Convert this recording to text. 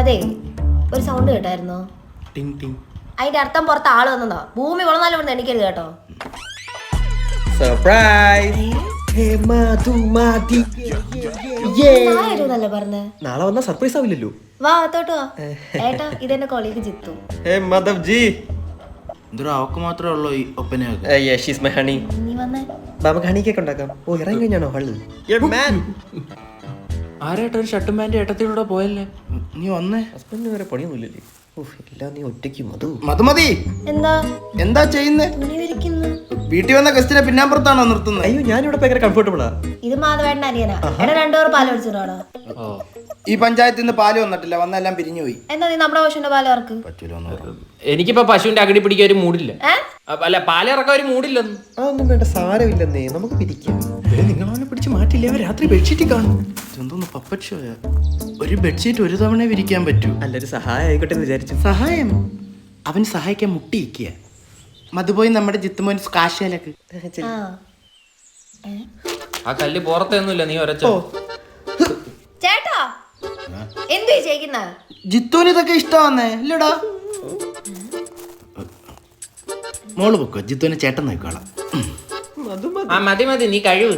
അതെ ഒരു സൗണ്ട് കേട്ടായിരുന്നോ? ടിങ് ടിങ്. അതിന്റെ അർത്ഥം പുറത്ത് ആൾ വന്നതാ. ഭൂമി വളർന്നാലും ഇവിടെ എണിക്കരുത് കേട്ടോ. സർപ്രൈസ് നാളെ വന്ന സർപ്രൈസ് ആവില്ലല്ലോ. വാ അകത്തോട്ട് വാ ഏട്ടാ ഇതെന്റെ കോളേജ് ജിത്തു. ഹേ മാധവ് ജി എന്തൊരു അവക്ക് മാത്രമേ ഉള്ളൂ ഈ ഒപ്പനയൊക്കെ. ഷീസ് മൈ ഹണി നീ വന്നേ. നമുക്ക് ഹണി കേക്ക് ഉണ്ടാക്കാം. ഓ ഇറങ്ങി കഴിഞ്ഞാണോ? ഹള്ളു. മാൻ ഒരു ഷർട്ടും ഏട്ടത്തിലൂടെ പോയല്ലേ? നീ വന്നേ. ഹസ്ബൻഡിന് വേറെ പണിയൊന്നുമില്ലല്ലേ? എല്ലാം നീ ഒറ്റയ്ക്ക് മധു. മതി. എന്താ? എന്താ ചെയ്യുന്നേ? വീട്ടിൽ വന്ന ഗസ്റ്റിനെ പിന്നാമ്പുറത്താണോ നിർത്തുന്നത്? അയ്യോ ഞാനിവിടെ ഭയങ്കര കംഫർട്ടബിളാ ഇത് മാധവേട്ടൻ അനിയനാ. എടാ രണ്ടുപേർ പാൽ മേടിച്ചിട്ടാണോ ഓ. ഈ പഞ്ചായത്തിൽ നിന്ന് പാൽ വന്നിട്ടില്ല. വന്നെല്ലാം പിരിഞ്ഞു പോയി. എന്താ നീ നമ്മുടെ പശുവിന്റെ പാൽ ഇറക്ക് എനിക്കിപ്പോ പശുവിന്റെ അകടി പിടിക്കാൻ ഒരു മൂടില്ല. അല്ല പാൽ ഇറക്കാൻ ഒരു മൂടില്ലെന്ന്. അതൊന്നും വേണ്ട. സാരമില്ലെന്നേ. നമുക്ക് പിരിക്കാം. നിങ്ങളെ അവനെ പിടിച്ച് മാറ്റില്ല? അവൻ രാത്രി ബെഡ്ഷീറ്റ് കാണും. എന്തോന്ന് പപ്പറ്റ് ഷോയാ ഒരു ബെഡ്ഷീറ്റ് ഒരു തവണ വിരിക്കാൻ പറ്റൂ. നല്ലൊരു സഹായം ആയിക്കോട്ടെ എന്ന് വിചാരിച്ചു. സഹായം. അവൻ സഹായിക്കാൻ മുട്ടിയിരിക്കുക. മതുപോയി നമ്മുടെ ജിത്തുമോൻ കാശാലക്ക് ആ. ആ കല്ല് പുറത്തൊന്നുമില്ല നീ ഒരച്ചോ. ചേട്ടാ എന്തു ചെയ്യുന്ന ജിത്തുവിന് ഇതൊക്കെ ഇഷ്ടമാന്നേ ഇല്ലടാ. മോൾ പൊക്കോ ജിത്തുവിനെ ചേട്ടൻ ആ മതി മതി നീ കഴിവ്.